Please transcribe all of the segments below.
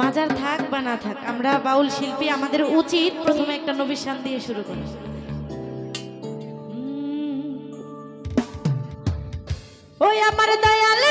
মাজার থাক বা না থাক, আমরা বাউল শিল্পী আমাদের উচিত প্রথমে একটা নবিশান দিয়ে শুরু করি। ওই আমার দয়ালে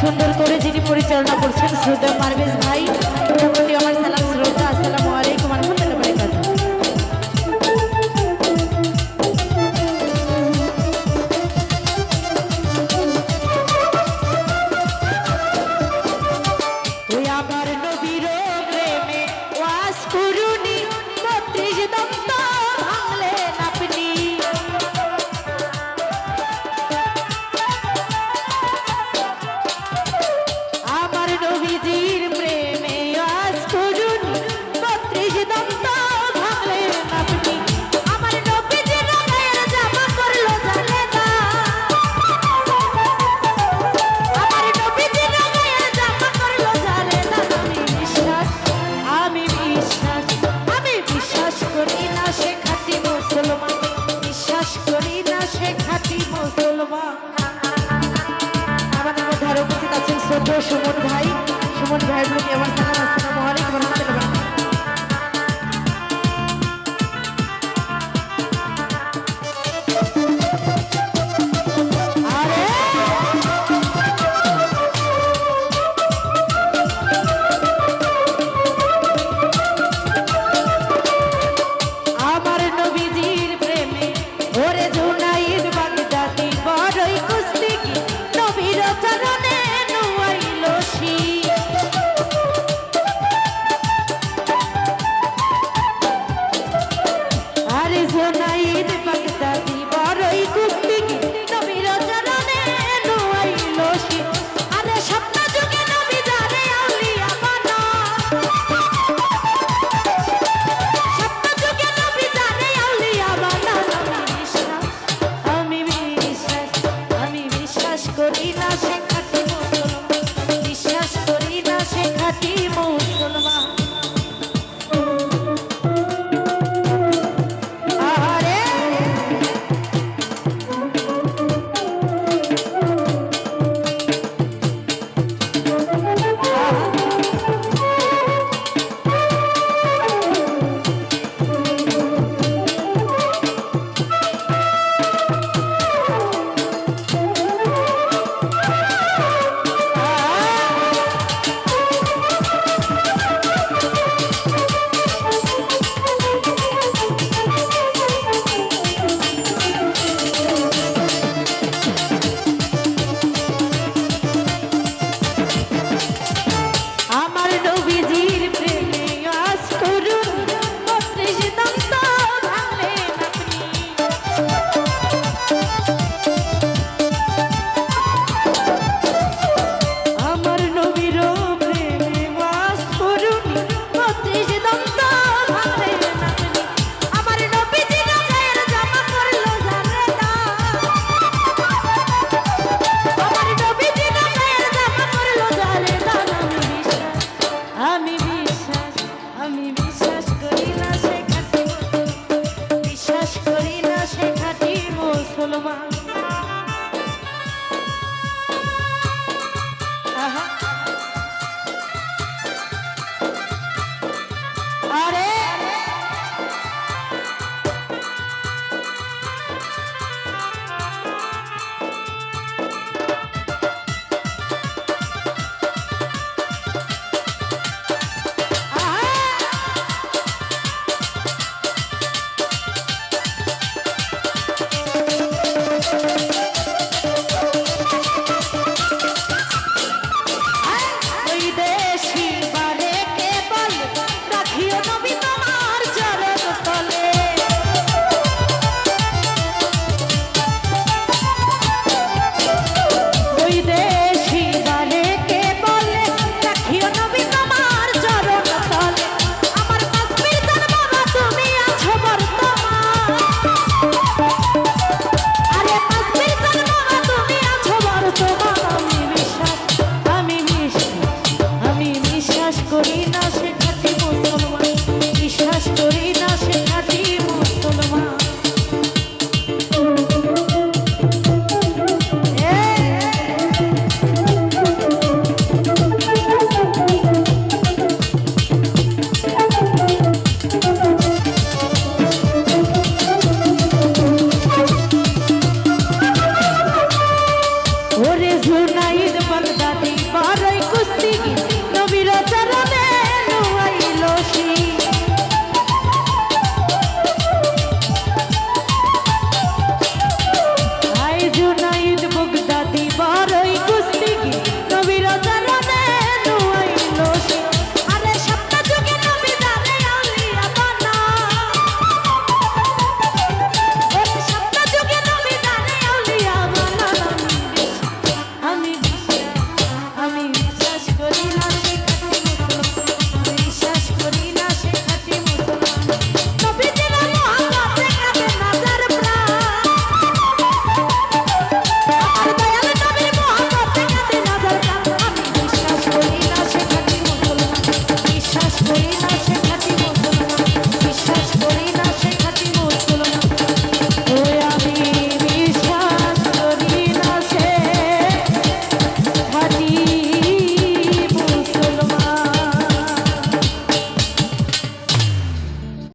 সুন্দর করে যিনি পরিচালনা করছেন শ্রোতা পারভেজ ভাই। সুমন ভাই সুমন ভাইয়ের প্রতি আমার হলো মা Juna.